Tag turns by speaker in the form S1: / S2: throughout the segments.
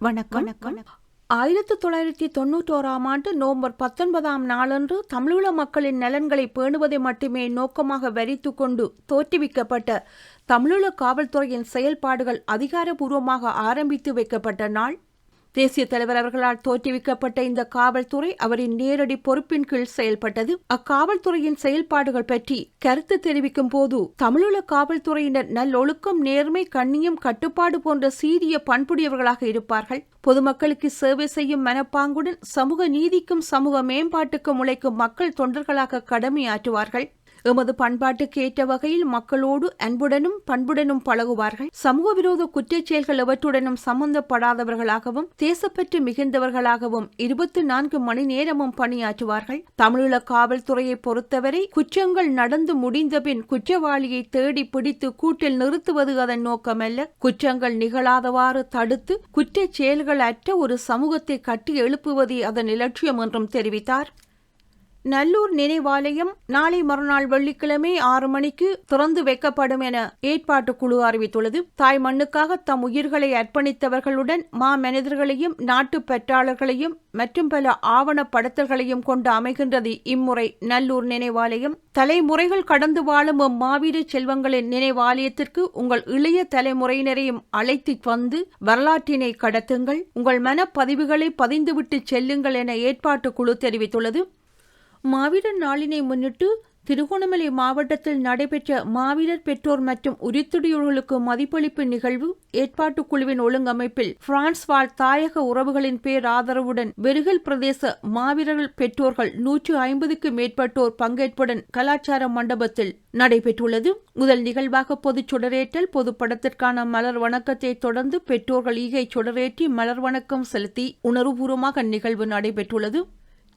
S1: வணக்கம். வணக்கம். ஆயிரத்தி தொள்ளாயிரத்தி தொண்ணூற்றோராம் ஆண்டு நவம்பர் பத்தொன்பதாம் நாளன்று தமிழீழ மக்களின் நலன்களை பேணுவதை மட்டுமே நோக்கமாக வரித்து கொண்டு தோற்றுவிக்கப்பட்ட தமிழீழ காவல்துறையின் செயல்பாடுகள் அதிகாரபூர்வமாக ஆரம்பித்து வைக்கப்பட்ட நாள். தேசிய தலைவர் அவர்களால் தோற்றுவிக்கப்பட்ட இந்த காவல்துறை அவரின் நேரடி பொறுப்பின் கீழ் செயல்பட்டது. அக்காவல்துறையின் செயல்பாடுகள் பற்றி கருத்து தெரிவிக்கும் போது தமிழீழ காவல்துறையினர் நல்லொழுக்கம் நேர்மை கண்ணியம் கட்டுப்பாடு போன்ற சீரிய பண்புடையவர்களாக இருப்பார்கள். பொதுமக்களுக்கு சேவை செய்யும் மனப்பாங்குடன் சமூக நீதிக்கும் சமூக மேம்பாட்டுக்கும் உழைக்கும் மக்கள் தொண்டர்களாக கடமையாற்றுவார்கள். எமது பண்பாட்டுக்கு ஏற்ற வகையில் மக்களோடு அன்புடனும் பண்புடனும் பழகுவார்கள். சமூக விரோத குற்றச் செயல்கள் எவற்றுடனும் சம்பந்தப்படாதவர்களாகவும் தேசப்பற்று மிகுந்தவர்களாகவும் இருபத்தி நான்கு மணி நேரமும் பணியாற்றுவார்கள். தமிழீழ காவல்துறையை பொறுத்தவரை குற்றங்கள் நடந்து முடிந்தபின் குற்றவாளியை தேடி பிடித்து கூட்டில் நிறுத்துவது அதன் நோக்கமல்ல. குற்றங்கள் நிகழாதவாறு தடுத்து குற்றச் செயல்கள் அற்ற ஒரு சமூகத்தை கட்டி எழுப்புவதே அதன் இலட்சியம் என்றும் தெரிவித்தார். நல்லூர் நினைவாலயம் நாளை மறுநாள் வெள்ளிக்கிழமை ஆறு மணிக்கு திறந்து வைக்கப்படும் என ஏற்பாட்டு குழு அறிவித்துள்ளது. தாய் மண்ணுக்காக தம் உயிர்களை அர்ப்பணித்தவர்களுடன் மா மனிதர்களையும் நாட்டு பெற்றாளர்களையும் மற்றும் பல ஆவணப்படுத்தல்களையும் கொண்டு அமைகின்றது இம்முறை நல்லூர் நினைவாலயம். தலைமுறைகள் கடந்து வாழும் மாவீர செல்வங்களின் நினைவாலயத்திற்கு உங்கள் இளைய தலைமுறையினரையும் அழைத்து வந்து வரலாற்றினை கடத்துங்கள். உங்கள் மனப்பதிவுகளை பதிந்துவிட்டு செல்லுங்கள் என ஏற்பாட்டு குழு தெரிவித்துள்ளது. மாவீரர் நாளினை முன்னிட்டு திருகோணமலை மாவட்டத்தில் நடைபெற்ற மாவீரர் பெற்றோர் மற்றும் உரித்துடையோர்களுக்கு மதிப்பளிப்பு நிகழ்வு ஏற்பாட்டு குழுவின் ஒழுங்கமைப்பில் பிரான்ஸ் வாழ் தாயக உறவுகளின் பேர் ஆதரவுடன் வெறுகல் பிரதேச மாவீரர்கள் பெற்றோர்கள் நூற்று ஐம்பதுக்கு மேற்பட்டோர் பங்கேற்புடன் கலாச்சார மண்டபத்தில் நடைபெற்றுள்ளது. முதல் நிகழ்வாக பொது சுடரேற்றல் பொது படத்திற்கான மலர் வணக்கத்தை தொடர்ந்து பெற்றோர்கள் ஈகை சுடரேற்றி மலர் வணக்கம் செலுத்தி உணர்வுபூர்வமாக நிகழ்வு நடைபெற்றுள்ளது.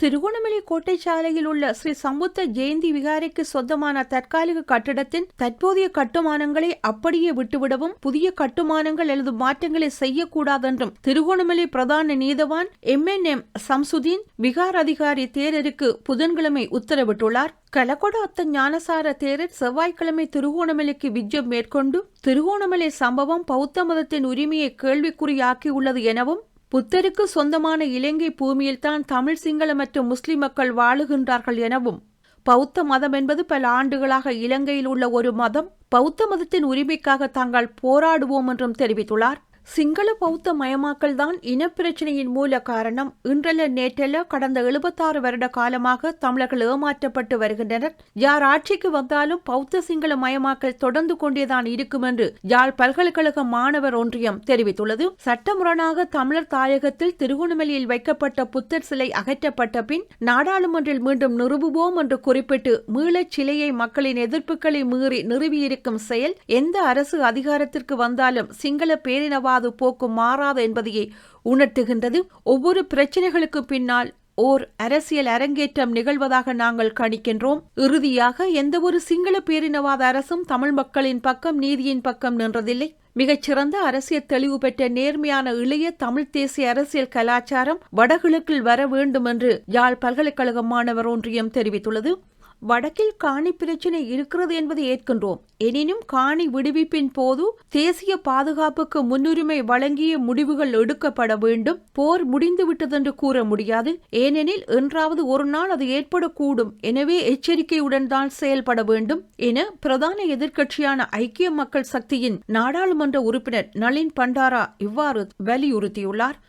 S1: திருகோணமலை கோட்டை சாலையில் உள்ள ஸ்ரீ சம்புத்த ஜெயந்தி விகாரைக்கு சொந்தமான தற்காலிக கட்டடத்தின் தற்போதைய கட்டுமானங்களை அப்படியே விட்டுவிடவும் புதிய கட்டுமானங்கள் அல்லது மாற்றங்களை செய்யக்கூடாதென்றும் திருகோணமலை பிரதான நீதவான் எம் என் எம் சம்சுதீன் விகார் அதிகாரி தேரருக்கு புதன்கிழமை உத்தரவிட்டுள்ளார். கலகொட அத்த ஞானசார தேரர் செவ்வாய்க்கிழமை திருகோணமலைக்கு விஜயம் மேற்கொண்டு திருகோணமலை சம்பவம் பௌத்த மதத்தின் உரிமையை கேள்விக்குறியாக்கியுள்ளது எனவும் புத்தருக்கு சொந்தமான இலங்கை பூமியில்தான் தமிழ் சிங்கள மற்றும் முஸ்லிம் மக்கள் வாழுகின்றார்கள் எனவும் பௌத்த மதம் என்பது பல ஆண்டுகளாக இலங்கையில் உள்ள ஒரு மதம் பௌத்த மதத்தின் உரிமைக்காக தாங்கள் போராடுவோம் என்றும் தெரிவித்துள்ளார். சிங்கள பௌத்த மயமாக்கல் தான் இனப்பிரச்சனையின் மூல காரணம். இன்றல நேற்றல கடந்த எழுபத்தாறு வருட காலமாக தமிழர்கள் ஏமாற்றப்பட்டு வருகின்றனர். யார் ஆட்சிக்கு வந்தாலும் பௌத்த சிங்கள மயமாக்கல் தொடர்ந்து கொண்டேதான் இருக்கும் என்று யாழ் பல்கலைக்கழக மாணவர் ஒன்றியம் தெரிவித்துள்ளது. சட்டமுரணாக தமிழர் தாயகத்தில் திருகோணமலையில் வைக்கப்பட்ட புத்தர் சிலை அகற்றப்பட்ட பின் நாடாளுமன்றில் மீண்டும் நிறுவுவோம் என்று குறிப்பிட்டு மீளச் சிலையை மக்களின் எதிர்ப்புகளை மீறி நிறுவியிருக்கும் செயல் எந்த அரசு அதிகாரத்திற்கு வந்தாலும் சிங்கள பேரினவா மாறாது போக்கும் மாறாது என்பதையே உணர்த்துகின்றது. ஒவ்வொரு பிரச்சனைகளுக்கு பின்னால் ஓர் அரசியல் அரங்கேற்றம் நிகழ்வதாக நாங்கள் கணிக்கின்றோம். இறுதியாக எந்தவொரு சிங்கள பேரினவாத அரசும் தமிழ் மக்களின் பக்கம் நீதியின் பக்கம் நின்றதில்லை. மிகச்சிறந்த அரசியல் தெளிவு பெற்ற நேர்மையான இளைய தமிழ் தேசிய அரசியல் கலாச்சாரம் வடகிழக்கில் வர வேண்டும் என்று யாழ் பல்கலைக்கழக மாணவர் ஒன்றியம் தெரிவித்துள்ளது. வடக்கில் காணி பிரச்சினை இருக்கிறது என்பதை ஏற்கின்றோம். எனினும் காணி விடுவிப்பின் போது தேசிய பாதுகாப்புக்கு முன்னுரிமை வழங்கிய முடிவுகள் எடுக்கப்பட வேண்டும். போர் முடிந்துவிட்டதென்று கூற முடியாது. ஏனெனில் என்றாவது ஒரு நாள் அது ஏற்படக்கூடும். எனவே எச்சரிக்கையுடன் தான் செயல்பட வேண்டும் என பிரதான எதிர்க்கட்சியான ஐக்கிய மக்கள் சக்தியின் நாடாளுமன்ற உறுப்பினர் நளின் பண்டாரா இவ்வாறு வலியுறுத்தியுள்ளார்.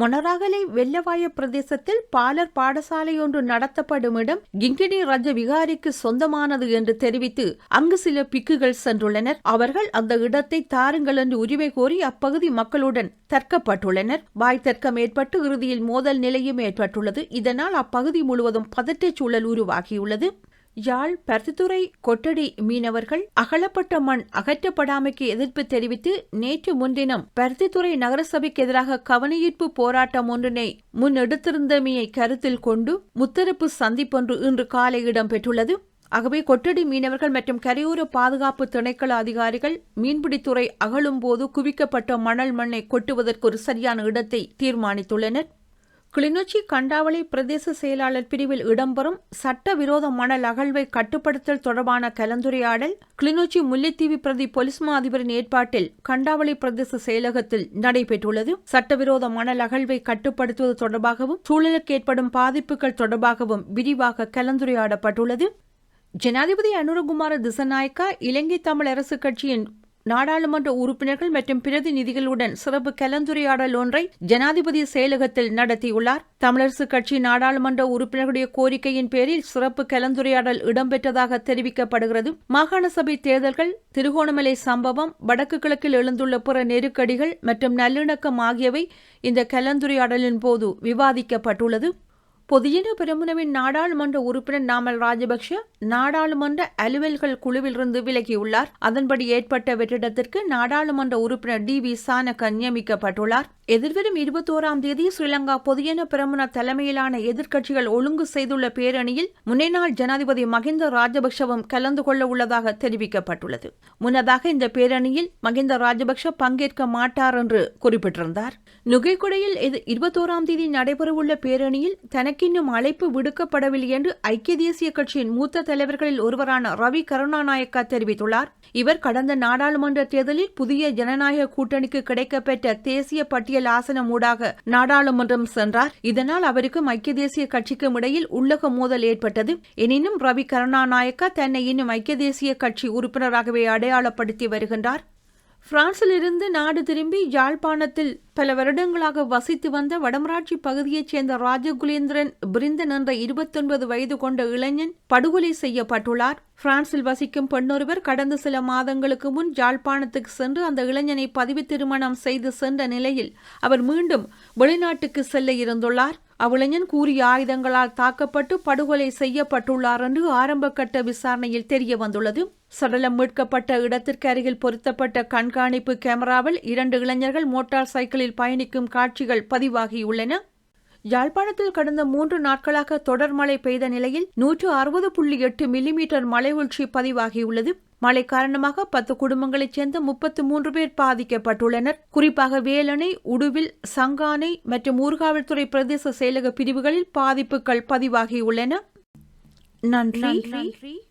S1: மொனராகலை வெள்ளவாய பிரதேசத்தில் பாலர் பாடசாலை ஒன்று நடத்தப்படும் இடம் கிங்கினி ரஜ விகாரிக்கு சொந்தமானது என்று தெரிவித்து அங்கு சில பிக்குகள் சென்றுள்ளனர். அவர்கள் அந்த இடத்தை தாருங்கள் என்று உரிமை கோரி அப்பகுதி மக்களுடன் தர்க்கப்பட்டுள்ளனர். வாய் தர்க்கம் ஏற்பட்டு இறுதியில் மோதல் நிலையும் ஏற்பட்டுள்ளது. இதனால் அப்பகுதி முழுவதும் பதற்றச் சூழல் உருவாகியுள்ளது. யாழ் பருத்தித்துறை கொட்டடி மீனவர்கள் அகலப்பட்ட மண் அகற்றப்படாமைக்கு எதிர்ப்பு தெரிவித்து நேற்று முன்தினம் பருத்தித்துறை நகரசபைக்கு எதிராக கவனஈர்ப்பு போராட்டம் ஒன்றினை முன்னெடுத்திருந்தமையை கருத்தில் கொண்டு முத்தரப்பு சந்திப்பொன்று இன்று காலை இடம்பெற்றுள்ளது. ஆகவே கொட்டடி மீனவர்கள் மற்றும் கரையோர பாதுகாப்பு திணைக்கள அதிகாரிகள் மீன்பிடித்துறை அகழும் போது குவிக்கப்பட்ட மணல் மண்ணை கொட்டுவதற்கு ஒரு சரியான இடத்தை தீர்மானித்துள்ளனர். கிளிநொச்சி கண்டாவளை பிரதேச செயலாளர் பிரிவில் இடம்பெறும் சட்டவிரோத மணல் அகழ்வை கட்டுப்படுத்தல் தொடர்பான கலந்துரையாடல் கிளிநொச்சி முல்லைத்தீவு பிரதி பொலிஸ் மா அதிபரின் ஏற்பாட்டில் கண்டாவளை பிரதேச செயலகத்தில் நடைபெற்றுள்ளது. சட்டவிரோத மணல் அகழ்வை கட்டுப்படுத்துவது தொடர்பாகவும் சூழலுக்கு ஏற்படும் பாதிப்புகள் தொடர்பாகவும் விரிவாக கலந்துரையாடப்பட்டுள்ளது. ஜனாதிபதி அனுரகுமார திசநாயக்கா இலங்கை தமிழ் அரசு கட்சியின் நாடாளுமன்ற உறுப்பினர்கள் மற்றும் பிரதிநிதிகளுடன் சிறப்பு கலந்துரையாடல் ஒன்றை ஜனாதிபதி செயலகத்தில் நடத்தியுள்ளார். தமிழரசு கட்சி நாடாளுமன்ற உறுப்பினர்களுடைய கோரிக்கையின் பேரில் சிறப்பு கலந்துரையாடல் இடம்பெற்றதாக தெரிவிக்கப்படுகிறது. மாகாண சபை தேர்தல்கள் திருகோணமலை சம்பவம் வடக்கு கிழக்கில் எழுந்துள்ள பிற நெருக்கடிகள் மற்றும் நல்லிணக்கம் ஆகியவை இந்த கலந்துரையாடலின் போது விவாதிக்கப்பட்டுள்ளது. பொதியின பெருமுனவின் நாடாளுமன்ற உறுப்பினர் நாமல் ராஜபக்ஷ நாடாளுமன்ற அலுவல்கள் குழுவிலிருந்து விலகியுள்ளார். அதன்படி ஏற்பட்ட வெற்றிடத்திற்கு நாடாளுமன்ற உறுப்பினர் டி வி சானக நியமிக்கப்பட்டுள்ளார். எதிர்வரும் இருபத்தோராம் தேதி ஸ்ரீலங்கா பொதியன பிரமுன தலைமையிலான எதிர்க்கட்சிகள் ஒழுங்கு செய்துள்ள பேரணியில் முன்னேநாள் ஜனாதிபதி மகிந்த ராஜபக்ஷவும் கலந்து கொள்ள உள்ளதாக தெரிவிக்கப்பட்டுள்ளது. முன்னதாக இந்த பேரணியில் மகிந்த ராஜபக்ஷ பங்கேற்க மாட்டார் என்று குறிப்பிட்டிருந்தார். நுகைக்குடையில் இருபத்தோராம் தேதி நடைபெறவுள்ள பேரணியில் தனக்கின்னும் அழைப்பு விடுக்கப்படவில்லை என்று ஐக்கிய தேசிய கட்சியின் மூத்த தலைவர்களில் ஒருவரான ரவி கருணாநாயக்கா தெரிவித்துள்ளார். இவர் கடந்த நாடாளுமன்ற தேர்தலில் புதிய ஜனநாயக கூட்டணிக்கு கிடைக்கப்பெற்ற தேசிய பட்டியல் ஆசனம் ஊடாக நாடாளுமன்றம் சென்றார். இதனால் அவருக்கும் ஐக்கிய தேசிய கட்சிக்கும் இடையில் உள்ளக மோதல் ஏற்பட்டது. எனினும் ரவி கருணாநாயக்கா தன்னை இன்னும் ஐக்கிய தேசிய கட்சி உறுப்பினராகவே அடையாளப்படுத்தி வருகின்றார். பிரான்சிலிருந்து நாடு திரும்பி யாழ்ப்பாணத்தில் பல வருடங்களாக வசித்து வந்த வடமராட்சி பகுதியைச் சேர்ந்த ராஜகுலேந்திரன் பிரிந்தன் என்ற இருபத்தொன்பது வயது கொண்ட இளைஞன் படுகொலை செய்யப்பட்டுள்ளார். பிரான்சில் வசிக்கும் பெண்ணொருவர் கடந்த சில மாதங்களுக்கு முன் யாழ்ப்பாணத்துக்கு சென்று அந்த இளைஞனை பதிவு திருமணம் செய்து சென்ற நிலையில் அவர் மீண்டும் வெளிநாட்டுக்கு செல்ல இருந்துள்ளார். அவ்விளைஞன் கூறிய ஆயுதங்களால் தாக்கப்பட்டு படுகொலை செய்யப்பட்டுள்ளார் என்று ஆரம்பகட்ட விசாரணையில் தெரிய வந்துள்ளது. சடலம் மீட்கப்பட்ட இடத்திற்கு அருகில் பொருத்தப்பட்ட கண்காணிப்பு கேமராவில் இரண்டு இளைஞர்கள் மோட்டார் சைக்கிளில் பயணிக்கும் காட்சிகள் பதிவாகியுள்ளன. யாழ்ப்பாணத்தில் கடந்த மூன்று நாட்களாக தொடர் மழை பெய்த நிலையில் நூற்று அறுபது புள்ளி எட்டு மில்லிமீட்டர் மழை வீழ்ச்சி பதிவாகியுள்ளது. மழை காரணமாக பத்து குடும்பங்களைச் சேர்ந்த முப்பத்து மூன்று பேர் பாதிக்கப்பட்டுள்ளனர். குறிப்பாக வேலணை உடுவில் சங்கானை மற்றும் ஊர்காவல்துறை பிரதேச செயலக பிரிவுகளில் பாதிப்புகள் பதிவாகியுள்ளன. நன்றி.